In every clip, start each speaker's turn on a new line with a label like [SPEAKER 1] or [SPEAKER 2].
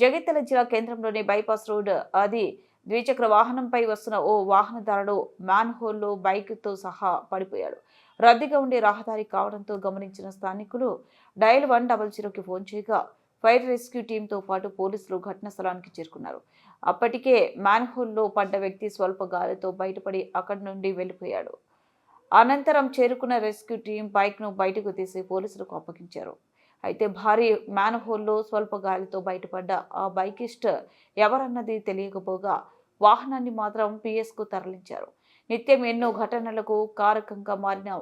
[SPEAKER 1] జగిత్యాల జిల్లా కేంద్రంలోని bypass road అది ద్విచక్ర వాహనంపై వస్తున్న ఓ వాహనదారుడు మ్యాన్ హోల్లో బైక్తో సహా పడిపోయాడు. రద్దీగా ఉండే రహదారి కావడంతో గమనించిన స్థానికులు డయల్ వన్ డబల్ జీరోకి ఫోన్ చేయగా ఫైర్ రెస్క్యూ టీంతో పాటు పోలీసులు ఘటనా స్థలానికి చేరుకున్నారు. అప్పటికే మ్యాన్ హోల్లో పడ్డ వ్యక్తి స్వల్ప గాలితో బయటపడి అక్కడి నుండి వెళ్ళిపోయాడు. అనంతరం చేరుకున్న రెస్క్యూ టీం బైక్ను బయటకు తీసి పోలీసులకు అప్పగించారు. అయితే భారీ మ్యాన్ హోల్లో స్వల్ప గాలితో బయటపడ్డ ఆ బైకిస్ట్ ఎవరన్నది తెలియకపోగా వాహనాన్ని మాత్రం పిఎస్కు తరలించారు నిత్యం ఎన్నో ఘటనలకు కారకంగా మారిన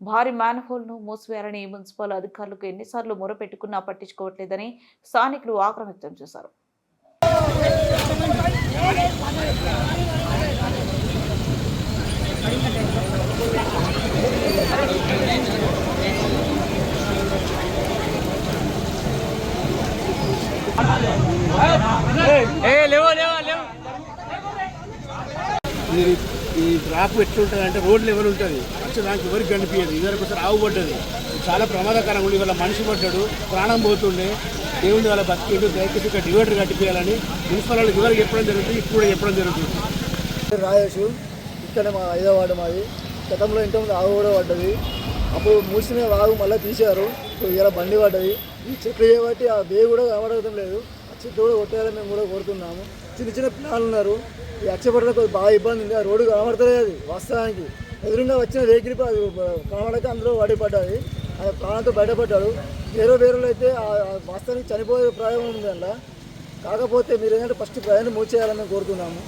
[SPEAKER 1] భారీ మ్యాన్ హోల్ను మూసివేయాలని మున్సిపల్ అధికారులకు ఎన్నిసార్లు మొరపెట్టుకున్నా పట్టించుకోవట్లేదని స్థానికులు ఆగ్రహం వ్యక్తం చేశారు
[SPEAKER 2] Thank
[SPEAKER 3] you. ఈ డ్రాప్ ఎట్లుంటుంది అంటే రోడ్ లెవెల్ ఉంటుంది అసలు దానికి ఎవరికి కనిపించదు. ఇదివరకు ఒకసారి ఆవు పడ్డది. చాలా ప్రమాదకరంగా ఉండి వాళ్ళ మనిషి పడ్డాడు. ప్రాణం పోతుండే. దేవుని వాళ్ళ బతికిండు. దయచేసి ఇక్కడ డివైడర్ కట్టిపోయాలని మున్సిపల్ వాళ్ళకి ఇవరకు చెప్పడం జరుగుతుంది ఇప్పుడు చెప్పడం జరుగుతుంది.
[SPEAKER 4] రాయేషు ఇక్కడ మా ఐదో వార్డు మాది. గతంలో ఇంతకుముందు ఆవు కూడా పడ్డది. అప్పుడు మూసిన వాగు మళ్ళీ తీశారు. ఇలా బండి పడ్డది. ఈ చెట్లు చేయబట్టి ఆ వే కూడా కనబడటం లేదు. ఆ చెట్టు కూడా కొట్టేయాలని మేము కూడా కోరుతున్నాము. చిన్న చిన్న పిల్లలు ఉన్నారు. ఈ అచ్చపట్లకు బాగా ఇబ్బంది ఉంది. ఆ రోడ్డు కనబడతలేదు అది వాస్తవానికి. ఎదురుగా వచ్చిన వెహికల్ అది కనబడక అందులో పడి పడ్డది ఆయన ప్రాణంతో బయటపడ్డాడు. వేరే వేరేలో అయితే వాస్తవానికి చనిపోయే ప్రయోగం ఉంది అలా కాకపోతే మీరు ఏంటంటే ఫస్ట్ ప్రయాణం మూసేయాలని మేము కోరుతున్నాము.